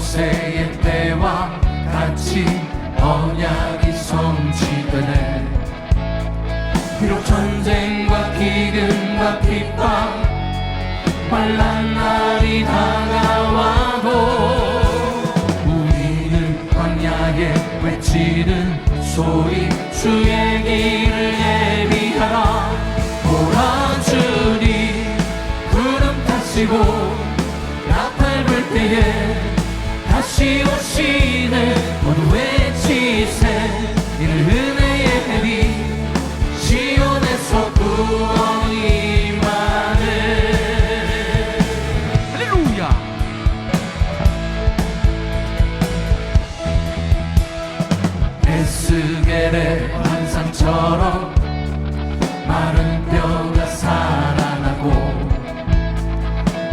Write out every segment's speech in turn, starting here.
모세의 때와 같이 언약이 성취되네. 비록 전쟁과 기근과 핍박 환란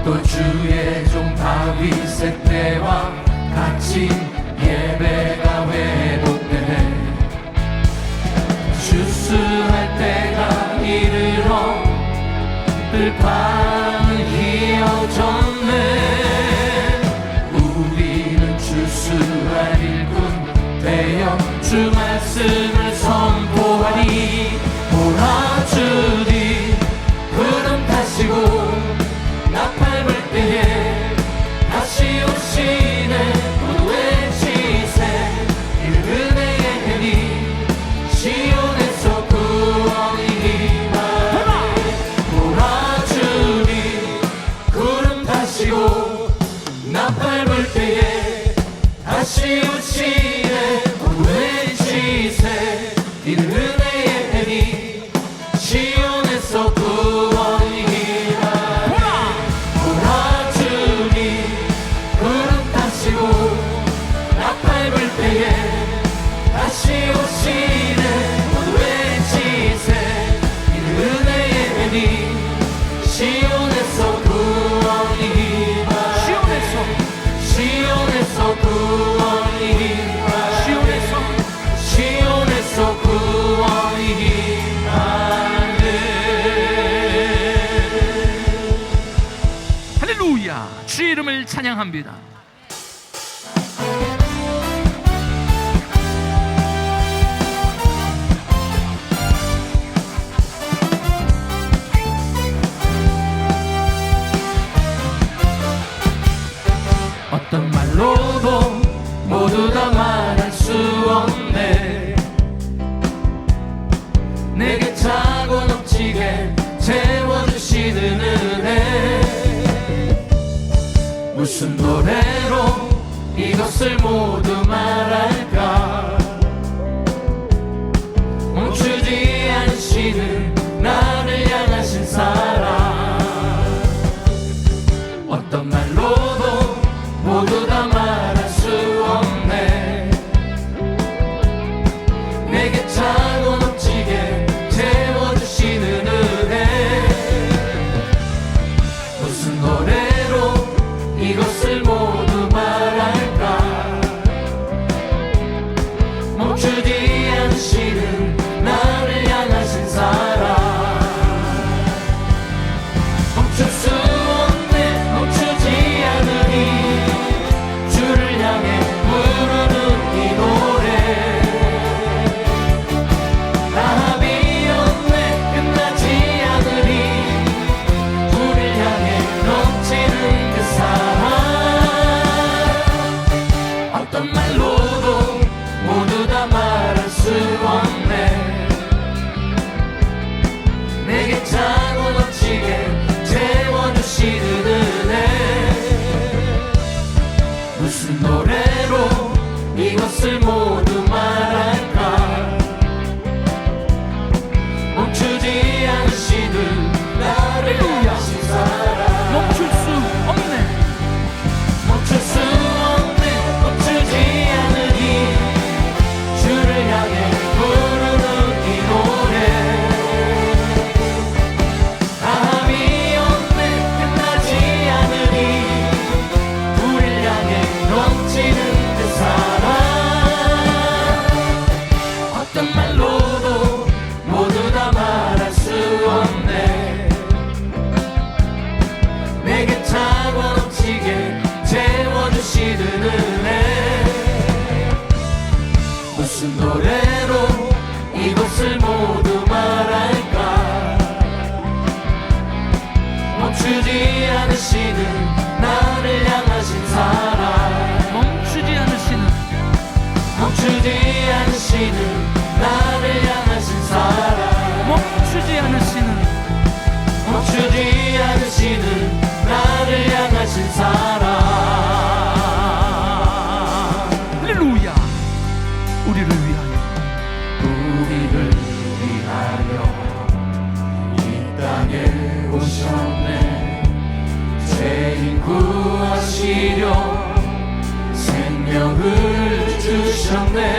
또 주의 종 다윗의 때와 같이 예배가 회복되네. 주수할 때가 이르러 들판은 희어졌네. 우리는 주수할 일꾼 되어 주만 주님을 찬양합니다. 어떤 말로도 모두 다 말할 수 없네 내게 무슨 노래로 이것을 모두 말할까? 멈추지 않으시는 나를 향하신 사랑. 어떤 말로도 모두 다 말할 수 없네. 내게 참 사랑. 멈추지 않으시는 멈추지 않으시는 나를 향하신 사랑. 멈추지 않으시는 멈추지 않으시는 나를 향하신 사랑. 할렐루야. 우리를 위하여. 우리를 위하여. 이 땅에 오셨네. 죄인 구하시네 오셨네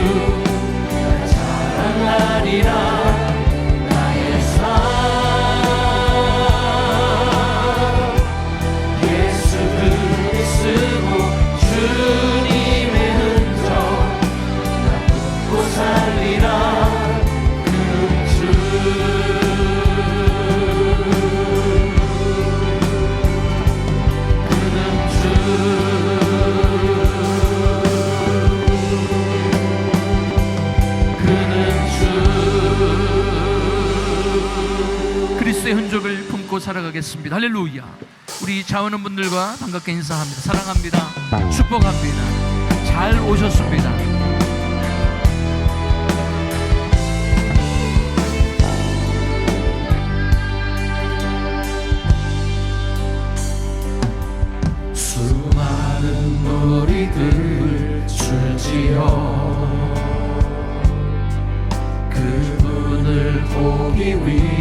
you. 믿고 살아가겠습니다. 할렐루야. 우리 자원원분들과 반갑게 인사합니다. 사랑합니다. 축복합니다. 잘 오셨습니다. 우리들 줄지어 그분을 보기 위해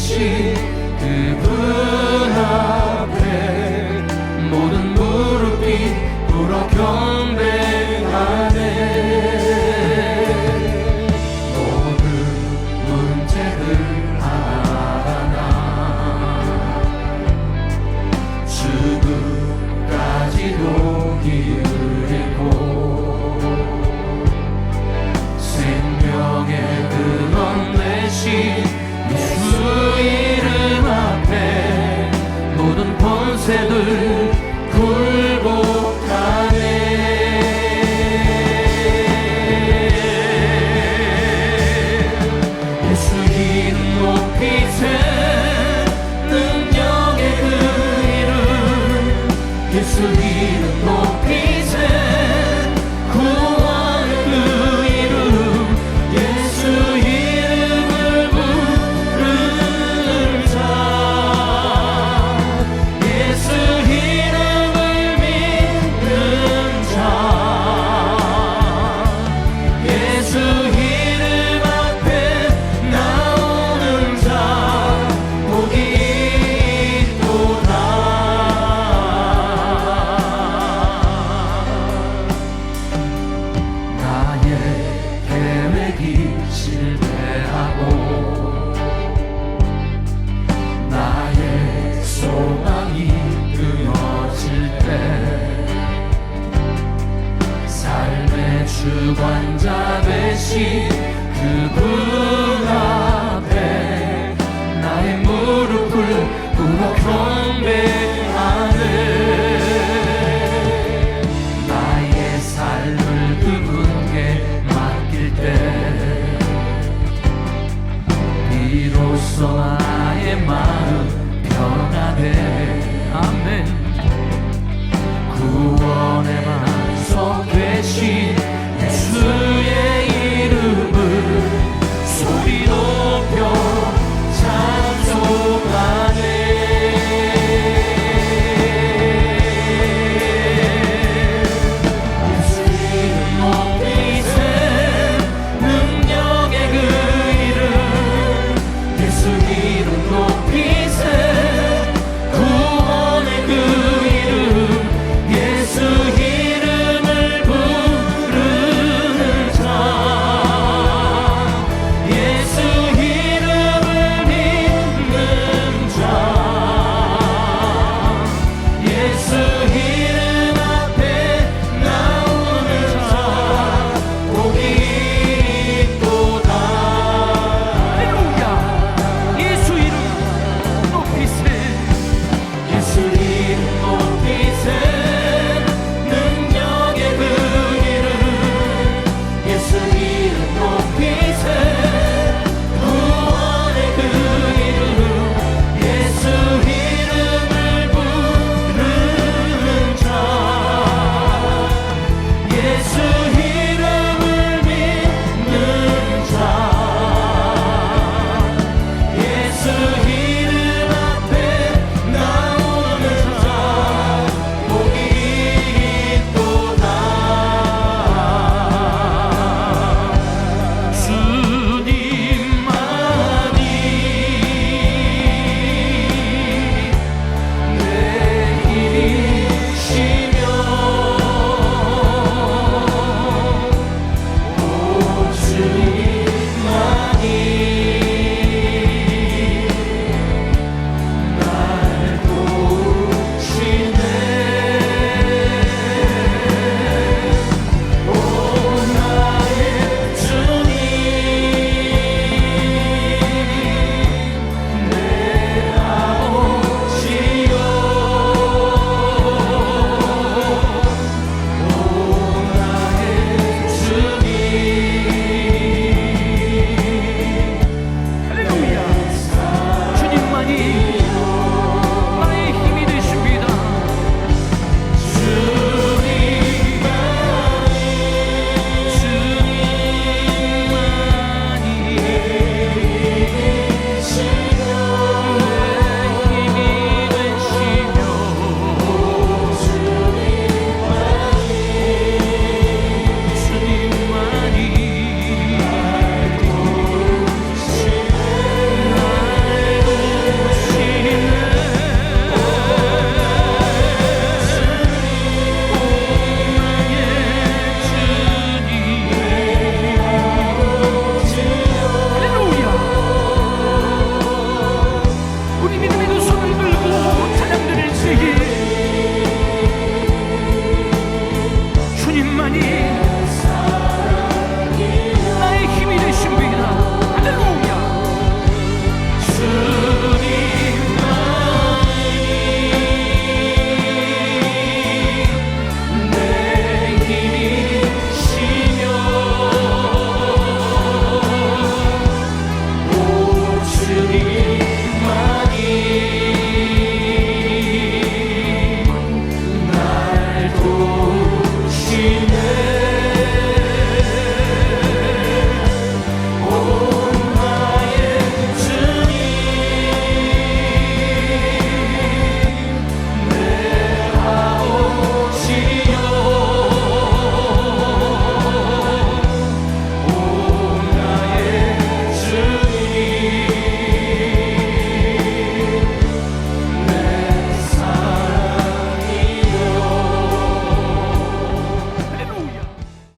心。是管家的心。